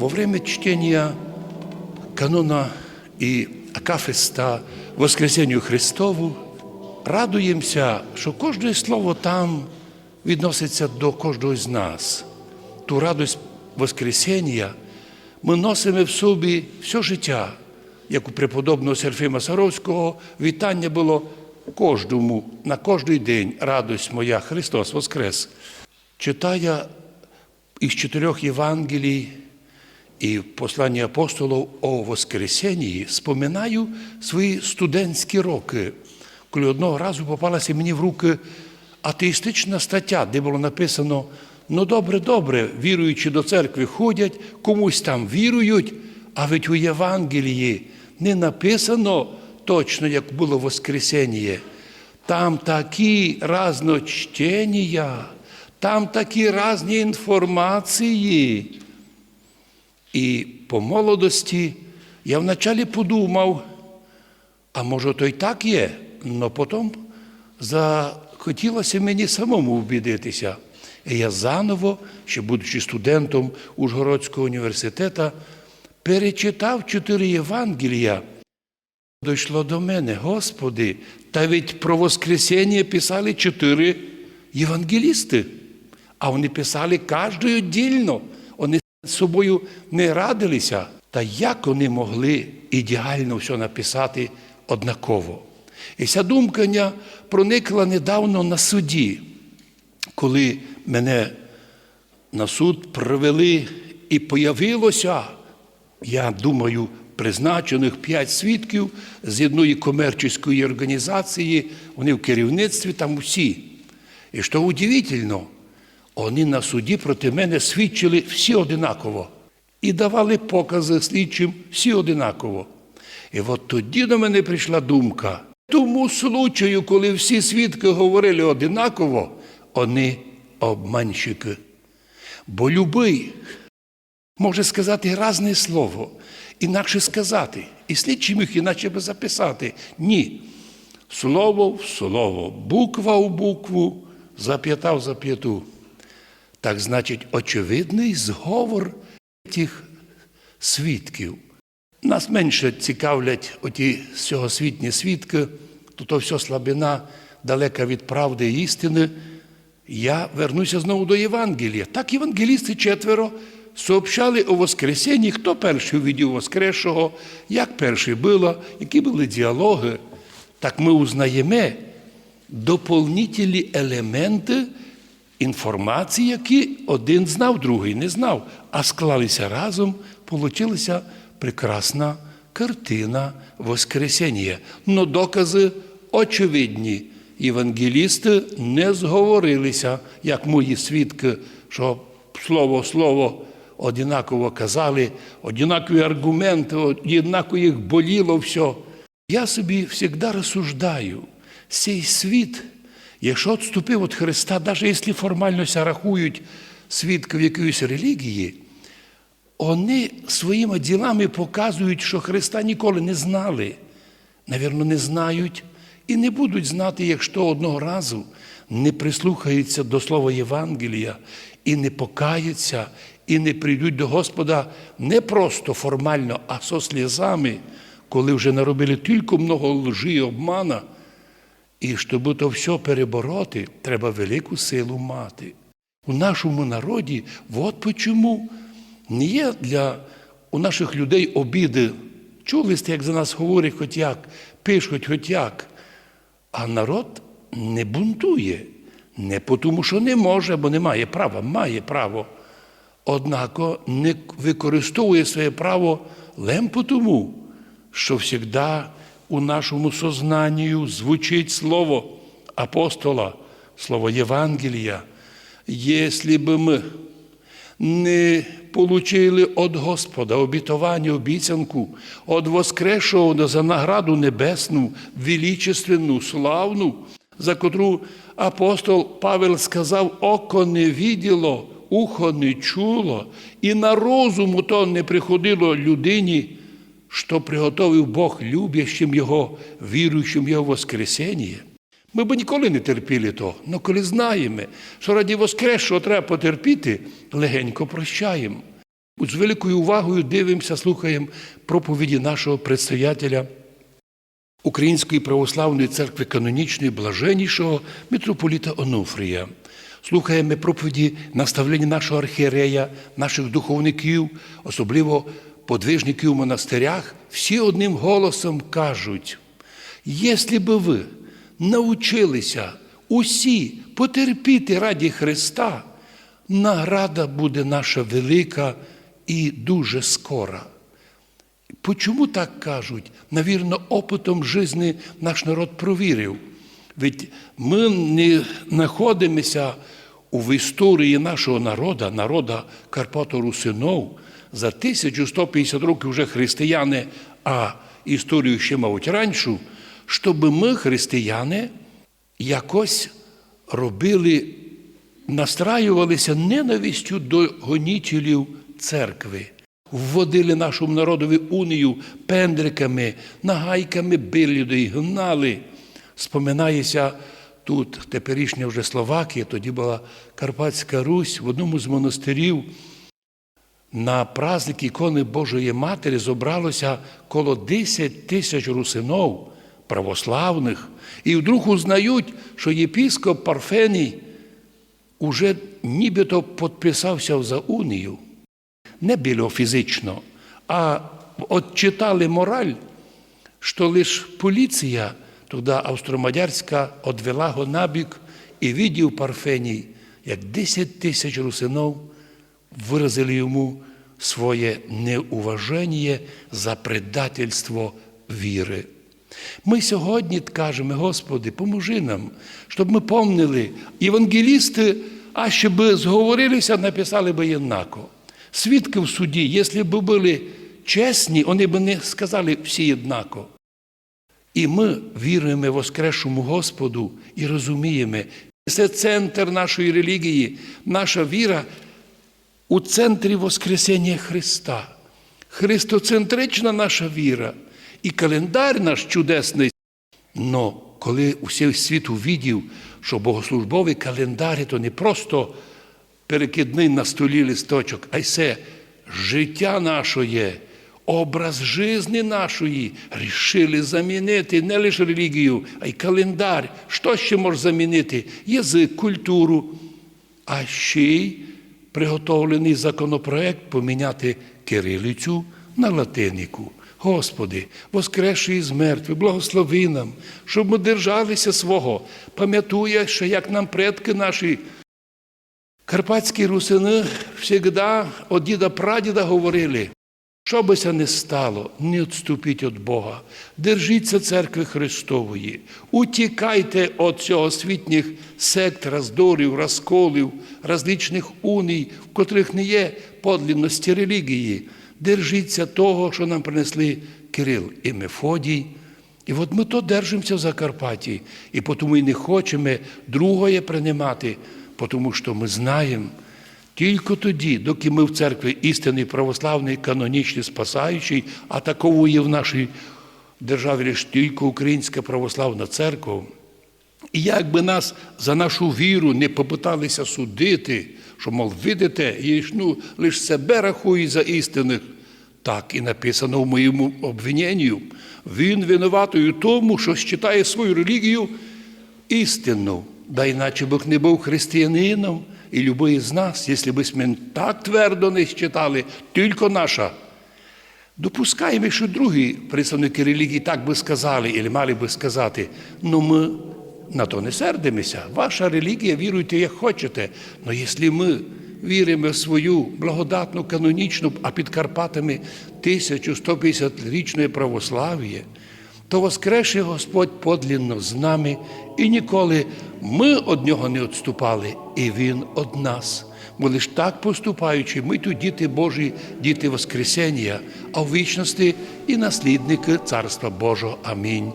во время чтения канона і Акафиста Воскресенню Христову радуємося, що кожне слово там відноситься до кожного з нас. Ту радость Воскресіння ми носимо в собі все життя, як у преподобного Серафима Саровського вітання було кожному на кожний день радость моя, Христос Воскрес. Читая із чотирьох Євангелій і в посланні апостолів о Воскресенні споминаю свої студентські роки, коли одного разу попалася мені в руки атеїстична стаття, де було написано: ну добре, добре, віруючи до церкви ходять, комусь там вірують, а ведь у Євангелії не написано точно, як було Воскресення. Там такі разночтення, там такі різні інформації. І по молодості я вначалі подумав, а може, то й так є, але потім захотілося мені самому убідитися. І я заново, ще будучи студентом Ужгородського університету, перечитав чотири Євангелія. Дійшло до мене, Господи, та ведь про Воскресіння писали чотири євангелісти, а вони писали кожен віддільно. З собою не радилися. Та як вони могли ідеально все написати однаково? І ця думкання проникла недавно на суді, коли мене на суд привели і появилося, я думаю, призначених п'ять свідків з одної комерційської організації, вони в керівництві там усі. І що удивительно, вони на суді проти мене свідчили всі одинаково і давали покази слідчим всі одинаково. І от тоді до мене прийшла думка. Тому случаю, коли всі свідки говорили одинаково, вони обманщики. Бо любий може сказати разне слово, інакше сказати, і слідчий міг іначе би записати. Ні. Слово в слово, буква в букву, зап'ята в зап'яту. Так значить, очевидний зговор тих свідків. Нас менше цікавлять оті сьогосвітні свідки, то то все слабина, далека від правди і істини. Я вернуся знову до Євангелія. Так євангелісти четверо сообщали о Воскресенні, хто перший увидів Воскресшого, як перший було, які були діалоги. Так ми узнаємо доповнительні елементи інформації, які один знав, другий не знав, а склалися разом, получилася прекрасна картина Воскресіння. Но докази очевидні. Євангелісти не зговорилися, як мої свідки, що слово слово однаково казали, однакові аргументи, однаково їх боліло все. Я собі завжди розсуждаю, цей світ, якщо відступив від Христа, навіть якщо формально рахують свідків якоїсь релігії, вони своїми ділами показують, що Христа ніколи не знали. Навірно, не знають і не будуть знати, якщо одного разу не прислухаються до слова Євангелія і не покаються, і не прийдуть до Господа не просто формально, а со слізами, коли вже наробили тільки много лжи і обмана. І щоб то все перебороти, треба велику силу мати. У нашому народі, от почому не є для у наших людей обіди. Чули сте, як за нас говорять, хоч як, пишуть, хоч як. А народ не бунтує. Не тому, що не може, бо не має права, має право. Однако не використовує своє право лем тому, що завжди у нашому сознанні звучить слово апостола, слово Євангелія. Якщо б ми не получили від Господа обітування, обіцянку, від Воскресшого за награду небесну, величественну, славну, за котру апостол Павел сказав, око не виділо, ухо не чуло, і на розуму то не приходило людині, що приготовив Бог любящим Його, віруючим Його Воскресення. Ми б ніколи не терпіли того, але коли знаємо, що раді Воскресшого треба потерпіти, легенько прощаємо. З великою увагою дивимося, слухаємо проповіді нашого предстоятеля Української православної церкви канонічної блаженнішого митрополіта Онуфрія. Слухаємо проповіді наставлення нашого архієрея, наших духовників, особливо подвижників у монастирях. Всі одним голосом кажуть: якщо би ви навчилися усі потерпіти раді Христа, награда буде наша велика і дуже скора. Почому так кажуть? Навірно, опитом житті наш народ провірив. Ведь ми не знаходимося в історії нашого народу, народа Карпато-Русинов. За 1150 років вже християни, а історію ще, мабуть, раніше, щоб ми, християни, якось робили, настраювалися ненавистю до гонітелів церкви вводили нашому народові унію пендриками, нагайками били гнали. Споминається тут теперішня вже Словакія, тоді була Карпатська Русь в одному з монастирів. На праздник ікони Божої Матері зобралося коло 10 тисяч русинов православних, і вдруг узнають, що єпіскоп Парфеній уже нібито підписався за унію. Не біло фізично, а от читали мораль, що лише поліція туди австромадярська одвела його набік і відділ Парфеній, як 10 тисяч русинов виразили йому своє неуваження за предательство віри. Ми сьогодні кажемо, Господи, поможи нам, щоб ми помнили, євангелісти, а щоб зговорилися, написали би єднако. Свідки в суді, якщо б були чесні, вони б не сказали всі однако. І ми віруємо Воскресшому Господу і розуміємо, це центр нашої релігії, наша віра у центрі Воскресення Христа. Христоцентрична наша віра і календар наш чудесний. Но коли усій світ увидів, що богослужбовий календар то не просто перекидний на столі листочок, а й це життя нашої, образ житті нашої рішили замінити не лише релігію, а й календар. Що ще може замінити? Язик, культуру, а ще й приготовлений законопроект поміняти кирилицю на латинику. Господи, воскреши із мертвих, благослови нам, щоб ми держалися свого. Пам'ятує, що як нам предки наші. Карпатські русини завжди від діда прадіда говорили, що би це не стало, не відступіть від Бога, держіться церкви Христової, утікайте від цього світніх сект, роздорів, розколів, различних уній, в котрих не є подлінності релігії. Держіться того, що нам принесли Кирил і Мефодій. І от ми то держимося в Закарпатті, і тому і не хочемо другое приймати, тому що ми знаємо, тільки тоді, доки ми в церкві істинний православний, канонічний, спасаючий, а такого є в нашій державі лише тільки Українська православна церква. І як би нас за нашу віру не попиталися судити, що, мов, видите, ну, лише себе рахує за істинних, так і написано в моєму обвиненню. Він винуватий у тому, що считає свою релігію істинну. Да іначе Бог не був християнином, і любий з нас, якщо б ми так твердо не считали, тільки наша. Допускаємо, що другі представники релігії так би сказали, і мали би сказати, ну ми на то не сердимося. Ваша релігія, віруйте, як хочете. Але якщо ми віримо в свою благодатну, канонічну, а під Карпатами 1150-річне православ'я, то воскреше Господь подлінно з нами, і ніколи ми од Нього не відступали, і Він од нас. Бо лиш так поступаючи, ми тут діти Божі, діти Воскресення, а в вічності і наслідники Царства Божого. Амінь.